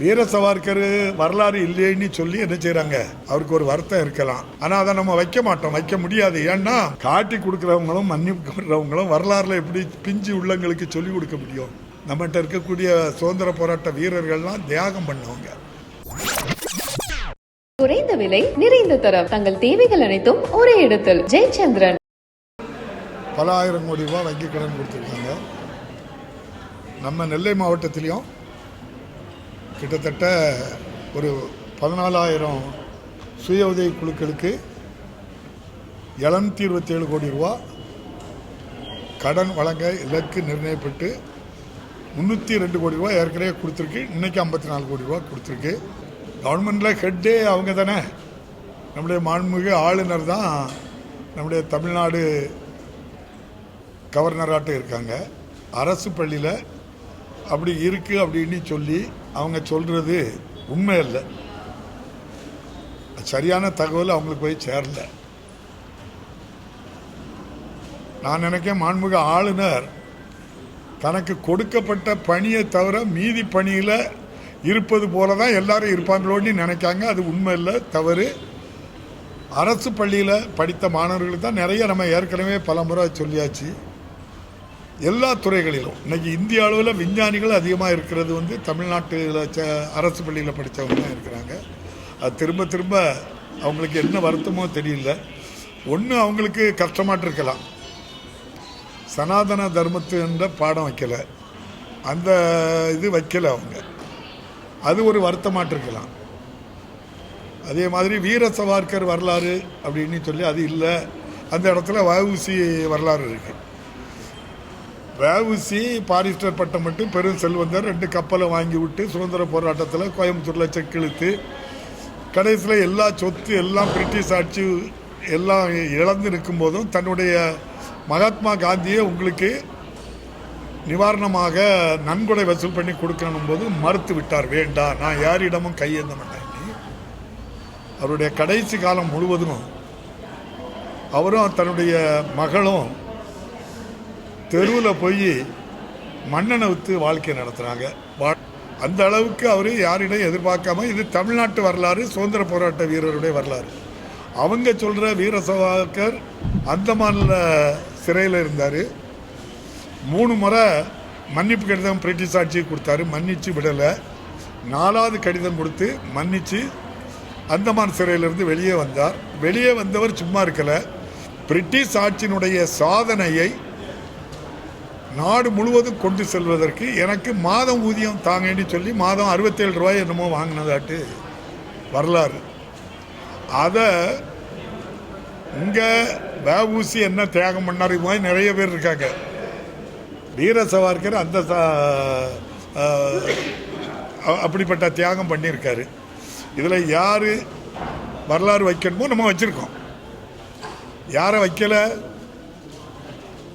வீர சவார்கர் வரலாறு இல்லைன்னு சொல்லி என்ன செய்றாங்க? அவருக்கு ஒரு வருத்தம் இருக்கலாம். ஆனா அதை நம்ம வைக்க மாட்டோம். வைக்க முடியாது. ஏன்னா காட்டி கொடுக்குறவங்களும் மன்னிக்கிறவங்களும் வரலாறுல எப்படி பிஞ்சு உள்ளங்களுக்கு சொல்லி கொடுக்க முடியும்? நம்மகிட்ட இருக்கக்கூடிய சுதந்திர போராட்ட வீரர்கள்லாம் தியாகம் பண்ணவங்க. குறைந்த விலை நிறைந்த தரம். தங்கள் தேவைகள் அனைத்தும் ஒரே இடத்தில். ஜெயச்சந்திரன். பல ஆயிரம் கோடி ரூபாய் வங்கி கடன் கொடுத்துருக்காங்க. நம்ம நெல்லை மாவட்டத்திலையும் கிட்டத்தட்ட ஒரு பதினாலாயிரம் சுய உதவி குழுக்களுக்கு எழுநூத்தி இருபத்தேழு கோடி ரூபா கடன் வழங்க இலக்கு நிர்ணயப்பட்டு முந்நூற்றி ரெண்டு கோடி ரூபா ஏற்கனவே கொடுத்துருக்கு. இன்னைக்கு ஐம்பத்தி நாலு கோடி ரூபா கொடுத்துருக்கு. கவர்மெண்டில் ஹெட்டே அவங்க தானே. நம்முடைய மாண்புமிகு ஆளுநர் தான் நம்முடைய தமிழ்நாடு கவர்னராட்டம் இருக்காங்க. அரசு பள்ளியில் அப்படி இருக்கு அப்படின்னு சொல்லி அவங்க சொல்றது உண்மை இல்லை சரியான தகவல் அவங்களுக்கு போய் சேரல. நான் நினைக்கிறேன் மாண்புமிகு ஆளுநர் தனக்கு கொடுக்கப்பட்ட பணியை தவிர மீதி பணியில் இருப்பது போல தான் எல்லாரும் இருப்பாங்களோன்னு நினைக்காங்க. அது உண்மை இல்லை தவறு. அரசு பள்ளியில் படித்த மாணவர்களுக்கு தான் நிறைய நம்ம ஏற்கனவே பல முறை சொல்லியாச்சு. எல்லா துறைகளிலும். இன்றைக்கி இந்திய அளவில் விஞ்ஞானிகள் அதிகமாக இருக்கிறது வந்து தமிழ்நாட்டில் ச அரசு பள்ளியில் படித்தவங்க தான் இருக்கிறாங்க. அது திரும்ப திரும்ப அவங்களுக்கு என்ன வருத்தமோ தெரியல. ஒன்று அவங்களுக்கு கஷ்டமாட்டு இருக்கலாம். சனாதன தர்மத்துன்ற பாடம் வைக்கல. அந்த இது வைக்கல அவங்க. அது ஒரு வருத்தமாட்டு இருக்கலாம். அதே மாதிரி வீர சவார்கர் வரலாறு அப்படின்னு சொல்லி அது இல்லை. அந்த இடத்துல வஉசி வரலாறு இருக்குது வஉசி பாரிஸ்டர் பட்டம் மட்டும் பெரும் செல்வந்தர் ரெண்டு கப்பலை வாங்கி விட்டு சுதந்திர போராட்டத்தில் கோயம்புத்தூரில் செக்கிழுத்து கடைசியில் எல்லா சொத்து எல்லாம் பிரிட்டிஷ் ஆட்சி எல்லாம் இழந்து நிற்கும் போதும் தன்னுடைய மகாத்மா காந்தியை உங்களுக்கு நிவாரணமாக நன்கொடை வசூல் பண்ணி கொடுக்கணும் போது மறுத்து விட்டார். வேண்டாம் நான் யாரிடமும் கையேந்த மாட்டேன். அவருடைய கடைசி காலம் முழுவதும் அவரும் தன்னுடைய மகளும் தெருவில் போய் மண்ணெண்ணை விற்று வாழ்க்கை நடத்துகிறாங்க வா அந்த அளவுக்கு அவர் யாரிடம் எதிர்பார்க்காம இது தமிழ்நாட்டு வரலாறு சுதந்திர போராட்ட வீரருடைய வரலாறு. அவங்க சொல்கிற வீர சவாக்கர் அந்தமானில் சிறையில் இருந்தார். மூணு முறை மன்னிப்பு கடிதம் பிரிட்டிஷ் ஆட்சி கொடுத்தாரு. மன்னிச்சு விடலை. நாலாவது கடிதம் கொடுத்து மன்னிச்சு அந்தமான் சிறையிலிருந்து வெளியே வந்தார். வெளியே வந்தவர் சும்மா இருக்கலை. பிரிட்டிஷ் ஆட்சியினுடைய சாதனையை நாடு முழுவதும் கொண்டு செல்வதற்கு எனக்கு மாதம் ஊதியம் தாங்கன்னு சொல்லி மாதம் அறுபத்தேழு ரூபாய் என்னமோ வாங்கினதாட்டு வரலாறு. அதை இங்கே வேவூசி என்ன தியாகம் பண்ணார்? இது மாதிரி நிறைய பேர் இருக்காங்க. வீர சவார்கர் அந்த அப்படிப்பட்ட தியாகம் பண்ணியிருக்காரு. இதில் யார் வரலாறு வைக்கணுமோ நம்ம வச்சுருக்கோம். யாரை வைக்கலை?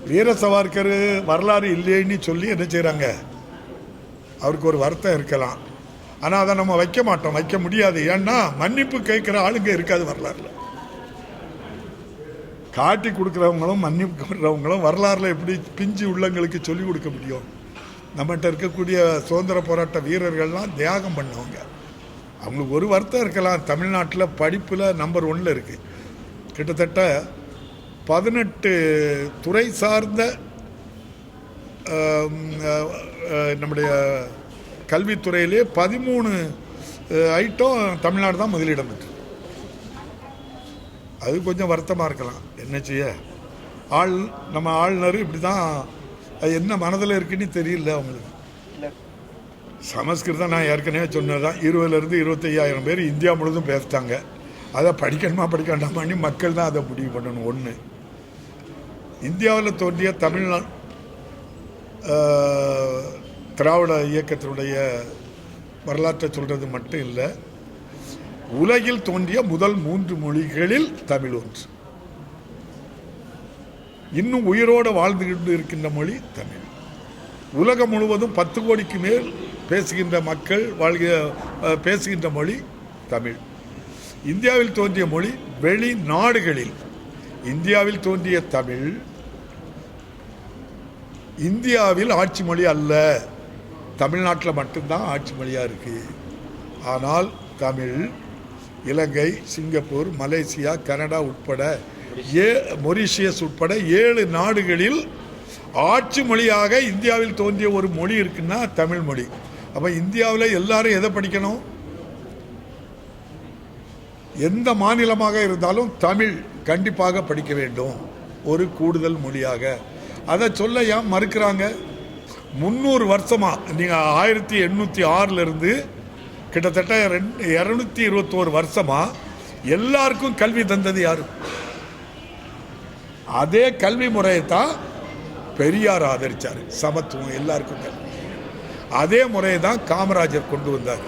வீர சவார்கர் வரலாறு இல்லைன்னு சொல்லி என்ன செய்கிறாங்க அவருக்கு ஒரு வருத்தம் இருக்கலாம். ஆனால் அதை நம்ம வைக்க மாட்டோம். வைக்க முடியாது. ஏன்னா மன்னிப்பு கேட்குற ஆளுங்க இருக்காது வரலாறுல. காட்டி கொடுக்குறவங்களும் மன்னிப்புறவங்களும் வரலாறுல எப்படி பிஞ்சு உள்ளங்களுக்கு சொல்லி கொடுக்க முடியும்? நம்மகிட்ட இருக்கக்கூடிய சுதந்திர போராட்ட வீரர்கள்லாம் தியாகம் பண்ணவங்க. அவங்களுக்கு ஒரு வருத்தம் இருக்கலாம். தமிழ்நாட்டில் படிப்பில் நம்பர் ஒன்னில் இருக்குது கிட்டத்தட்ட பதினெட்டு துறை சார்ந்த நம்முடைய கல்வித்துறையிலே பதிமூணு ஐட்டம் தமிழ்நாடு தான் முதலிடம் பெற்று. அது கொஞ்சம் வருத்தமாக இருக்கலாம். என்ன செய்ய? ஆள் நம்ம ஆளுநர் இப்படி தான் அது என்ன மனதில் இருக்குன்னு தெரியல அவங்களுக்கு. சமஸ்கிருதம் நான் ஏற்கனவே சொன்னதுதான். இருபதுலேருந்து இருபத்தையாயிரம் பேர் இந்தியா முழுதும் பேசிட்டாங்க. அதை படிக்கணுமா படிக்க வேண்டாமான்னு மக்கள் தான் அதை முடிவு பண்ணணும். ஒன்று இந்தியாவில் தோன்றிய தமிழ்நா திராவிட இயக்கத்தினுடைய வரலாற்றை சொல்கிறது மட்டும் இல்லை உலகில் தோன்றிய முதல் மூன்று மொழிகளில் தமிழ் ஒன்று. இன்னும் உயிரோடு வாழ்ந்து கொண்டு இருக்கின்ற மொழி தமிழ். உலகம் முழுவதும் பத்து கோடிக்கு மேல் பேசுகின்ற மக்கள் வாழ்க பேசுகின்ற மொழி தமிழ். இந்தியாவில் தோன்றிய மொழி வெளிநாடுகளில் இந்தியாவில் தோன்றிய தமிழ் இந்தியாவில் ஆட்சி மொழி அல்ல. தமிழ்நாட்டில் மட்டும்தான் ஆட்சி மொழியாக இருக்குது ஆனால் Tamil Ilangai Singapore Malaysia Canada உட்பட ஏ மொரிஷியஸ் உட்பட ஏழு நாடுகளில் ஆட்சி மொழியாக இந்தியாவில் தோன்றிய ஒரு மொழி இருக்குன்னா தமிழ் மொழி. அப்போ இந்தியாவில் எல்லாரும் எதை படிக்கணும்? எந்த மாநிலமாக இருந்தாலும் தமிழ் கண்டிப்பாக படிக்க வேண்டும். ஒரு கூடுதல் மொழியாக. அதை சொல்ல ஏன் மறுக்கிறாங்க? முந்நூறு வருஷமாக நீங்கள் ஆயிரத்தி எண்ணூற்றி ஆறிலிருந்து கிட்டத்தட்ட ரெண்டு இரநூத்தி இருபத்தோரு வருஷமாக எல்லாருக்கும் கல்வி தந்தது யார்? அதே கல்வி முறையை தான் பெரியார் ஆதரிச்சார். சமத்துவம் எல்லாருக்கும் கல்வி. அதே முறையை தான் காமராஜர் கொண்டு வந்தார்.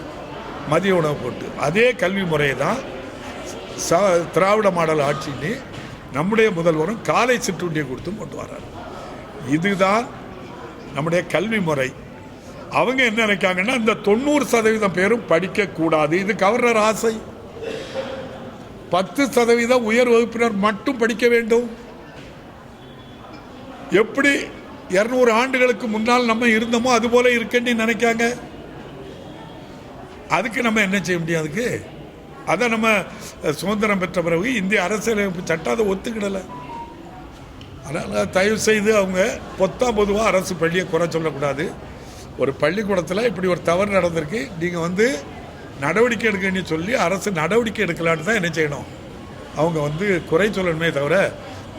மதிய உணவு போட்டு. அதே கல்வி முறையை தான் ச திராவிட மாடல் ஆட்சின்னு நம்முடைய முதல்வரும் காலை சிற்றுண்டியை கொடுத்து கொண்டு வர்றார். இதுதான் நம்முடைய கல்வி முறை. அவங்க என்ன நினைக்காங்கன்னா இந்த தொண்ணூறு சதவீதம் பேரும் படிக்கக்கூடாது இது கவர்னர் ஆசை. பத்து சதவீதம் உயர் வகுப்பினர் மட்டும் படிக்க வேண்டும். எப்படி இருநூறு ஆண்டுகளுக்கு முன்னால் நம்ம இருந்தோமோ அது போல இருக்கேன்னு நினைக்காங்க அதுக்கு நம்ம என்ன செய்ய முடியும் அதுக்கு? அதை நம்ம சுதந்திரம் பெற்ற பிறகு இந்திய அரசியலமைப்பு சட்டம் அதை ஒத்துக்கிடலை. அதனால் தயவு செய்து அவங்க பொத்தா பொதுவாக அரசு பள்ளியை குறை சொல்லக்கூடாது. ஒரு பள்ளிக்கூடத்தில் இப்படி ஒரு தவறு நடந்திருக்கு. நீங்கள் வந்து நடவடிக்கை எடுக்கணும்னு சொல்லி அரசு நடவடிக்கை எடுக்கலான்னு தான் என்ன செய்யணும்? அவங்க வந்து குறை சொல்லணுமே தவிர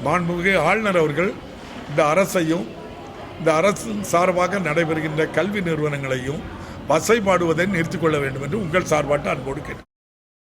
மாண்புமிகு ஆளுநர் அவர்கள் இந்த அரசையும் இந்த அரசின் சார்பாக நடைபெறுகின்ற கல்வி நிறுவனங்களையும் வசைபாடுவதை நிறுத்திக்கொள்ள வேண்டும் என்று உங்கள் சார்பாட்டு அன்போடு கேட்டு